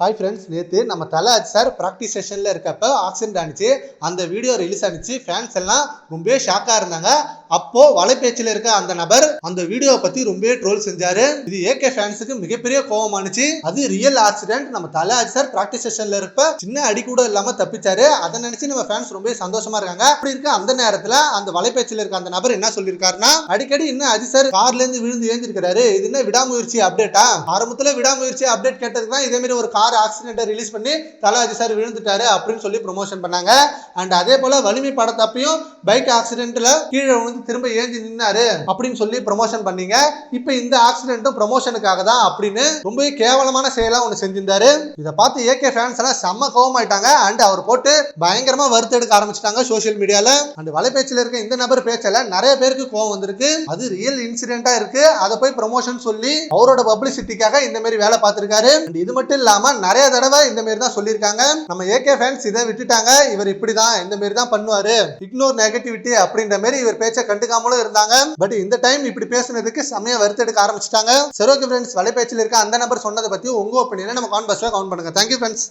Hi friends நேற்று நம்ம தலை சார் ப்ராக்டிஸ் செஷனில் இருக்கப்ப ஆக்சிடென்ட் ஆனிச்சு அந்த வீடியோ ரிலீஸ் ஆனிச்சு ஃபேன்ஸ் எல்லாம் ரொம்பவே ஷாக்காக இருந்தாங்க. அப்போ வலைபேச்சில் இருக்க அந்த நபர் அந்த வீடியோவை பற்றி ரொம்பவே ட்ரோல் செஞ்சாரு. இது ஏகே ஃபேன்ஸுக்கு மிகப்பெரிய கோவமானுச்சு அது ரியல் ஆக்சிடென்ட் நம்ம தலை சார் பிராக்டிஸ் செஷன்ல இருப்ப சின்ன அடி கூட இல்லாமல் தப்பிச்சாரு. அதை நினச்சி நம்ம ஃபேன்ஸ் ரொம்பவே சந்தோஷமா இருக்காங்க. அப்படி இருக்க அந்த நேரத்தில் அந்த வலைபேச்சில் இருக்க அந்த நபர் என்ன சொல்லியிருக்காருன்னா அடிக்கடி இன்னும் அஜி சார் கார்ல இருந்து விழுந்து ஏந்திருக்கிறாரு. இது என்ன விடாமுயற்சி அப்டேட்டா ஆரம்பத்துல விடாமுயற்சி அப்டேட் கேட்டதுக்கு தான் இதே மாதிரி ஒரு கார் ஆக்சிடென்ட்டை ரிலீஸ் பண்ணி தலை சார் விழுந்துட்டாரு அப்படின்னு சொல்லி ப்ரொமோஷன் பண்ணாங்க. அண்ட் அதே போல வலிமை படத்தப்பையும் பைக் ஆக்சிடென்ட்ல கீழே விழுந்து திரும்ப ஏந்தி நின்னாரு அப்படின்னு சொல்லி ப்ரமோஷன் பண்ணீங்க. இப்போ இந்த ஆக்சிடென்ட்டும் ப்ரமோஷனுக்காக தான் அப்படின்னு ரொம்பவே கேவலமான செயலா ஒன்று செஞ்சிருந்தாரு. இதை பார்த்து ஏகே ஃபேன்ஸ் எல்லாம் செம்ம கோவமாயிட்டாங்க. அண்ட் அவர் போட்டு பயங்கரமா வருத்தெடுக்க ஆரம்பிச்சிட்டாங்க சோசியல் மீடியால அண்ட் வலைபேச்சில் இருக்க இந்த நபர் பேச்சல நிறைய பேருக்கு கோவம் வந்திருக்கு. அது ரியல் இன்சிடென்ட்டா இருக்கு. அதை போய் ப்ரமோஷன் சொல்லி அவரோட பப்ளிசிட்டிக்காக இந்த மாதிரி வேலை பார்த்திருக்காரு. இது மட்டும் இல்லாம நிறைய தடவை இந்த மாதிரி தான் சொல்லியிருக்காங்க. நம்ம ஏகே ஃபேன்ஸ் இதை விட்டுட்டாங்க. இவர் இப்படிதான் இந்த மாதிரி தான் பண்ணுவாரு. இக்னோர் நெகட்டிவிட்டி அப்படின்ற மாதிரி இவர் பேச்சை கண்டுக்காமலும் இருந்தாங்க. பட் இந்த டைம் இப்படி பேசுனதுக்கு செம்மையா வருத்தெடுக்க ஆரம்பிச்சிட்டாங்க. சரி ஓகே ஃப்ரெண்ட்ஸ் வலைபேச்சில் இருக்க அந்த நம்பர் சொன்னதை பத்தி உங்க ஒப்பீனியனை நம்ம கான்பஸ்ல கவுண்ட் பண்ணுங்க. Thank you friends